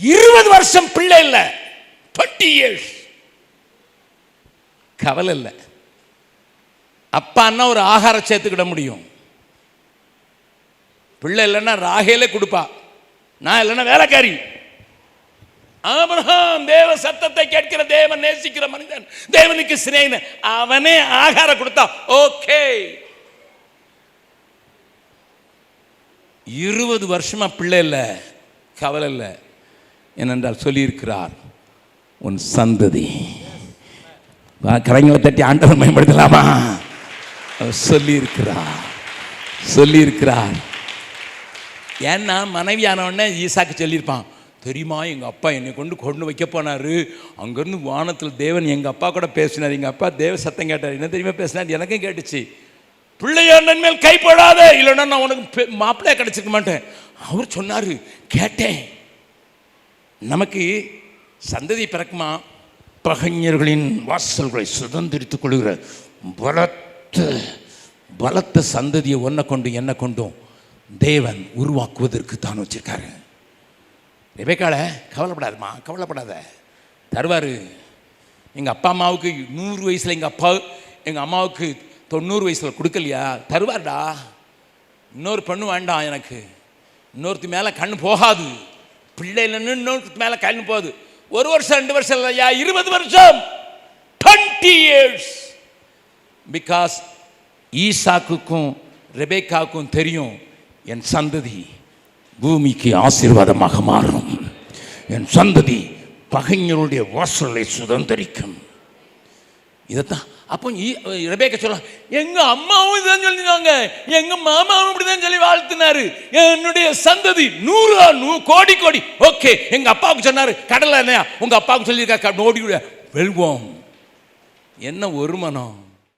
இருபது வருஷம் பிள்ளை இல்லை. டுவெண்ட்டி இயர்ஸ் கவலை இல்லை. அப்பான்னா ஒரு ஆகாரம் சேர்த்துக்கிட முடியும். பிள்ளை இல்லைன்னா ராகேலே கொடுப்பா. நான் இல்லைன்னா வேலைக்காரி. ஆபிரகாம் தேவ சத்தத்தை கேட்கிற தேவன் நேசிக்கிற மனிதன் தேவனுக்கு சிநேகிதன். அவனே ஆகாரம் கொடுத்தா ஓகே. இருபது வருஷமா பிள்ளை இல்லை. கவலை இல்லை. ஏனென்றால் சொல்லியிருக்கிறார் உன் சந்ததி. கரங்களை தட்டி ஆண்டவர் மேம்படுத்தலாமா? சொல்லியிருக்கிறார் சொல்லியிருக்கிறார். ஏன்னா மனைவியான உடனே ஈசாக்கு சொல்லியிருப்பான் தெரியுமா எங்கள் அப்பா என்னை கொண்டு கொண்டு வைக்க போனார். அங்கேருந்து வானத்தில் தேவன் எங்கள் அப்பா கூட பேசினார். எங்கள் அப்பா தேவ சத்தம் கேட்டார். என்ன தெரியுமா பேசினார்? எனக்கும் கேட்டுச்சு. பிள்ளையாண்டன் மேல் கைப்படாத இல்லைன்னா நான் உனக்கு பெ- கிடச்சிக்க கிடச்சிருக்க மாட்டேன். அவர் சொன்னார் கேட்டேன். நமக்கு சந்ததி பிறக்குமா? பகைஞர்களின் வாசல்களை சுதந்திரித்துக் கொள்கிற பலத்த பலத்த சந்ததியை ஒன்றை கொண்டு என்ன கொண்டும்? தேவன் உருவாக்குவதற்கு தான் வச்சிருக்காரு. ரெபேக்கால கவலைப்படாதம்மா கவலைப்படாத. தருவார் எங்கள் அப்பா அம்மாவுக்கு நூறு வயசில் எங்கள் அப்பா எங்கள் அம்மாவுக்கு தொண்ணூறு வயசில் கொடுக்கலையா? தருவார்டா. இன்னொரு பெண்ணு வேண்டாம் எனக்கு. இன்னொருத்தி மேலே கண் போகாது. பிள்ளை இல்லைன்னு மேலே கண்ணு போகுது. ஒரு வருஷம் ரெண்டு வருஷம் இல்லையா? இருபது வருஷம். டுவெண்ட்டி இயர்ஸ் பிகாஸ் ஈசாக்குக்கும் ரெபேக்காவுக்கும் தெரியும் என் சந்ததி பூமிக்கு ஆசீர்வாதமாக மாறும். என் சந்ததி பகைஞருடைய வாசலை சுதந்திரிக்கும். இதைத்தான். அப்போ ரபேக்க சொல்லலாம் எங்கள் அம்மாவும் இதான் சொல்லியிருந்தாங்க எங்கள் மாமாவும் இப்படிதான் சொல்லி வாழ்த்தினாரு. என்னுடைய சந்ததி நூறு நூ கோடி கோடி. ஓகே எங்கள் அப்பாவுக்கு சொன்னார் கடலை என்னையா? உங்கள் அப்பாவுக்கு சொல்லியிருக்கா நோடி வெல்வோம். என்ன ஒரு மனம்